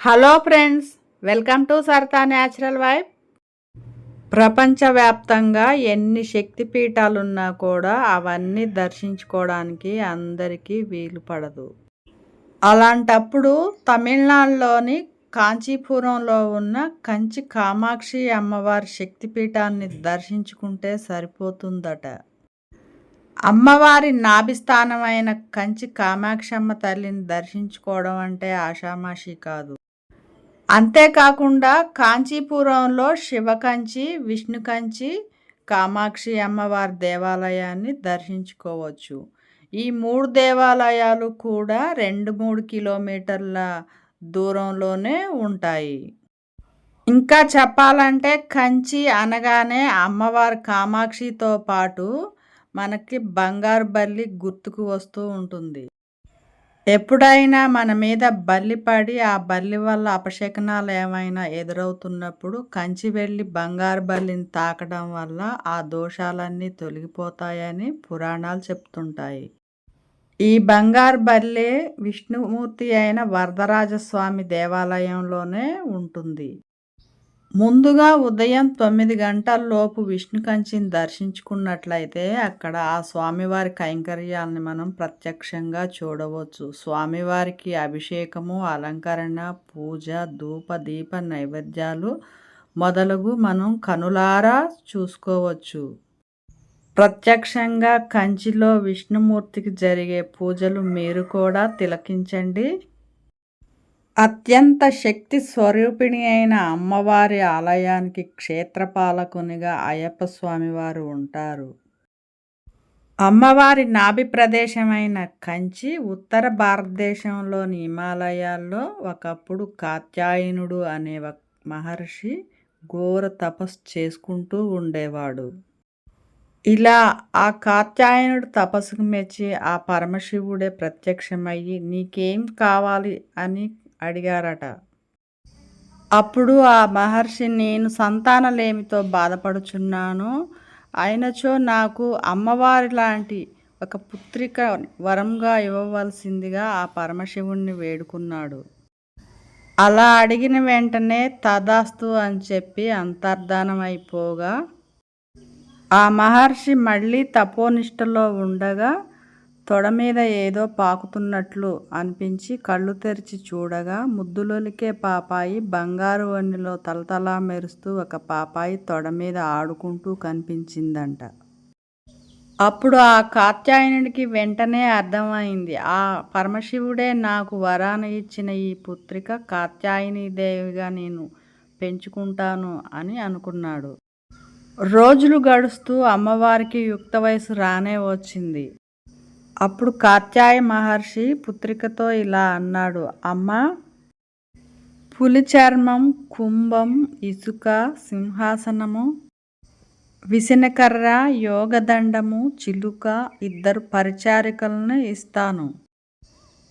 Hello friends welcome to Sarata natural wife ప్రపంచవ్యాప్తంగా ఎన్ని శక్తిపీఠాలున్నా కూడా అవన్నీ దర్శించుకోవడానికి అందరికీ వీలు పడదు. అలాంటప్పుడు తమిళనాడులోని కాంచీపురంలో ఉన్న కంచి కామాక్షి అమ్మవారి శక్తిపీఠాన్ని దర్శించుకుంటే సరిపోతుందట. అమ్మవారి నాభిస్థానమైన కంచి కామాక్షమ్మ తల్లిని దర్శించుకోవడం అంటే ఆషామాషి కాదు. అంతేకాకుండా కాంచీపురంలో శివకంచి విష్ణు కంచి కామాక్షి అమ్మవారి దేవాలయాన్ని దర్శించుకోవచ్చు. ఈ మూడు దేవాలయాలు కూడా రెండు మూడు కిలోమీటర్ల దూరంలోనే ఉంటాయి. ఇంకా చెప్పాలంటే కంచి అనగానే అమ్మవారి కామాక్షితో పాటు మనకి బంగారు బల్లి గుర్తుకు వస్తూ ఉంటుంది. ఎప్పుడైనా మన మీద బల్లి పడి ఆ బల్లి వల్ల అపశకనాలు ఏమైనా ఎదురవుతున్నప్పుడు కంచి వెళ్ళి బంగారు బల్లిని తాకడం వల్ల ఆ దోషాలన్నీ తొలగిపోతాయని పురాణాలు చెప్తుంటాయి. ఈ బంగారు బల్లే విష్ణుమూర్తి అయిన వరదరాజస్వామి దేవాలయంలోనే ఉంటుంది. ముందుగా ఉదయం తొమ్మిది గంటల్లోపు విష్ణు కంచిని దర్శించుకున్నట్లయితే అక్కడ ఆ స్వామివారి కైంకర్యాలని మనం ప్రత్యక్షంగా చూడవచ్చు. స్వామివారికి అభిషేకము అలంకరణ పూజ ధూప దీప నైవేద్యాలు మొదలగు మనం కనులారా చూసుకోవచ్చు. ప్రత్యక్షంగా కంచిలో విష్ణుమూర్తికి జరిగే పూజలు మీరు కూడా తిలకించండి. అత్యంత శక్తి స్వరూపిణి అయిన అమ్మవారి ఆలయానికి క్షేత్రపాలకునిగా అయ్యప్ప స్వామివారు ఉంటారు. అమ్మవారి నాభి ప్రదేశమైన కంచి ఉత్తర భారతదేశంలోని హిమాలయాల్లో ఒకప్పుడు కాత్యాయనుడు అనే మహర్షి ఘోర తపస్సు చేసుకుంటూ ఉండేవాడు. ఇలా ఆ కాత్యాయనుడు తపస్సుకు మెచ్చి ఆ పరమశివుడే ప్రత్యక్షమయ్యి నీకేం కావాలి అని అడిగారట. అప్పుడు ఆ మహర్షి నేను సంతానలేమితో బాధపడుచున్నాను. అయినచో నాకు అమ్మవారి లాంటి ఒక పుత్రిక వరంగా ఇవ్వవలసిందిగా ఆ పరమశివుణ్ణి వేడుకున్నాడు. అలా అడిగిన వెంటనే తదాస్తు అని చెప్పి అంతర్ధానమైపోగా అయిపోగా ఆ మహర్షి మళ్ళీ తపోనిష్టలో ఉండగా తొడ మీద ఏదో పాకుతున్నట్లు అనిపించి కళ్ళు తెరిచి చూడగా ముద్దులొలికే పాపాయి బంగారు వన్నిలో తలతలా మెరుస్తూ ఒక పాపాయి తొడ మీద ఆడుకుంటూ కనిపించిందంట. అప్పుడు ఆ కాత్యాయనుడికి వెంటనే అర్థమైంది ఆ పరమశివుడే నాకు వరాన ఇచ్చిన ఈ పుత్రిక కాత్యాయని దేవిగా నేను పెంచుకుంటాను అని అనుకున్నాడు. రోజులు గడుస్తూ అమ్మవారికి యుక్త వయసు రానే వచ్చింది. అప్పుడు కాత్యాయ మహర్షి పుత్రికతో ఇలా అన్నాడు అమ్మ పులి చర్మం కుంభం ఇసుక సింహాసనము విసినకర్ర యోగదండము చిలుక ఇద్దరు పరిచారికలను ఇస్తాను.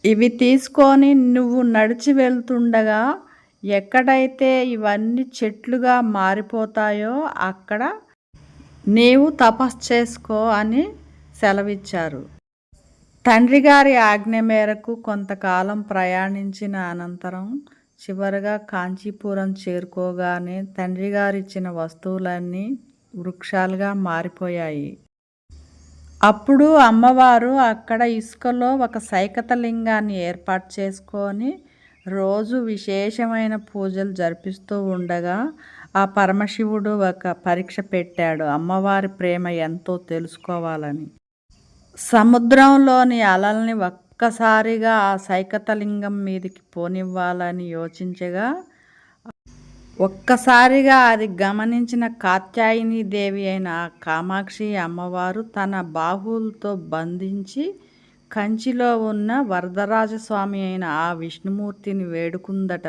ఇవి తీసుకొని నువ్వు నడిచి వెళ్తుండగా ఎక్కడైతే ఇవన్నీ చెట్లుగా మారిపోతాయో అక్కడ నీవు తపస్సు చేసుకో అని సెలవిచ్చారు. తండ్రి గారి ఆజ్ఞ మేరకు కొంతకాలం ప్రయాణించిన అనంతరం చివరగా కాంచీపురం చేరుకోగానే తండ్రి గారిచ్చిన వస్తువులన్నీ వృక్షాలుగా మారిపోయాయి. అప్పుడు అమ్మవారు అక్కడ ఇసుకలో ఒక సైకత లింగాన్ని ఏర్పాటు చేసుకొని రోజు విశేషమైన పూజలు జరిపిస్తూ ఉండగా ఆ పరమశివుడు ఒక పరీక్ష పెట్టాడు. అమ్మవారి ప్రేమ ఎంతో తెలుసుకోవాలని. సముద్రంలోని అలల్ని ఒక్కసారిగా ఆ సైకతలింగం మీదకి పోనివ్వాలని యోచించగా ఒక్కసారిగా అది గమనించిన కాత్యాయని దేవి అయిన కామాక్షి అమ్మవారు తన బాహువులతో బంధించి కంచిలో ఉన్న వరదరాజస్వామి అయిన ఆ విష్ణుమూర్తిని వేడుకుందట.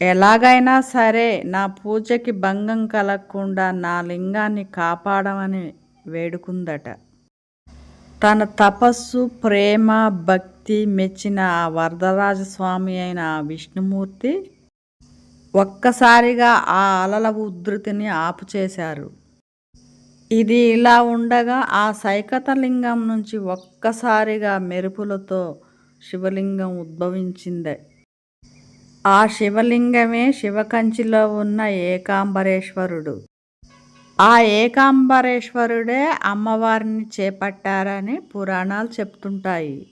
ఎలాగైనా సరే నా పూజకి భంగం కలగకుండా నా లింగాన్ని కాపాడమని వేడుకుందట. తన తపస్సు ప్రేమ భక్తి మెచ్చిన ఆ వరదరాజస్వామి అయిన ఆ విష్ణుమూర్తి ఒక్కసారిగా ఆ అలల ఉధృతిని ఆపుచేశారు. ఇది ఇలా ఉండగా ఆ సైకతలింగం నుంచి ఒక్కసారిగా మెరుపులతో శివలింగం ఉద్భవించింది. ఆ శివలింగమే శివకంచిలో ఉన్న ఏకాంబరేశ్వరుడు. ఆ ఏకాంబరేశ్వరుడే అమ్మవారిని చేపట్టారని పురాణాలు చెప్తుంటాయి.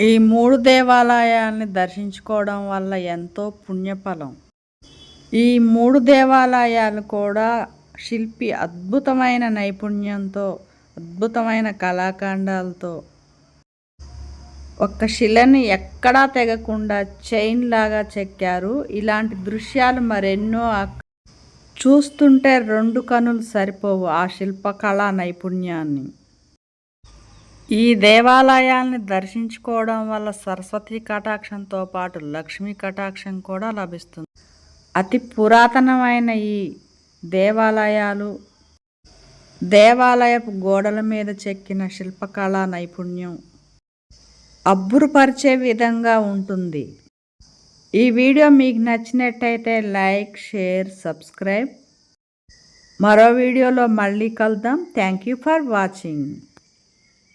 ఈ మూడు దేవాలయాల్ని దర్శించుకోవడం వల్ల ఎంతో పుణ్యఫలం. ఈ మూడు దేవాలయాలు కూడా శిల్పి అద్భుతమైన నైపుణ్యంతో అద్భుతమైన కళాఖండాలతో ఒక్క శిలని ఎక్కడా తెగకుండా చైన్ లాగా చెక్కారు. ఇలాంటి దృశ్యాలు మరెన్నో చూస్తుంటే రెండు కనులు సరిపోవు ఆ శిల్పకళా నైపుణ్యాన్ని. ఈ దేవాలయాల్ని దర్శించుకోవడం వల్ల సరస్వతి కటాక్షంతో పాటు లక్ష్మీ కటాక్షం కూడా లభిస్తుంది. అతి పురాతనమైన ఈ దేవాలయాలు దేవాలయపు గోడల మీద చెక్కిన శిల్పకళా నైపుణ్యం అబ్బురుపరిచే విధంగా ఉంటుంది. ఈ వీడియో మీకు నచ్చినట్టయితే లైక్ షేర్ సబ్స్క్రైబ్. మరో వీడియోలో మళ్ళీ కలుద్దాం. Thank you for watching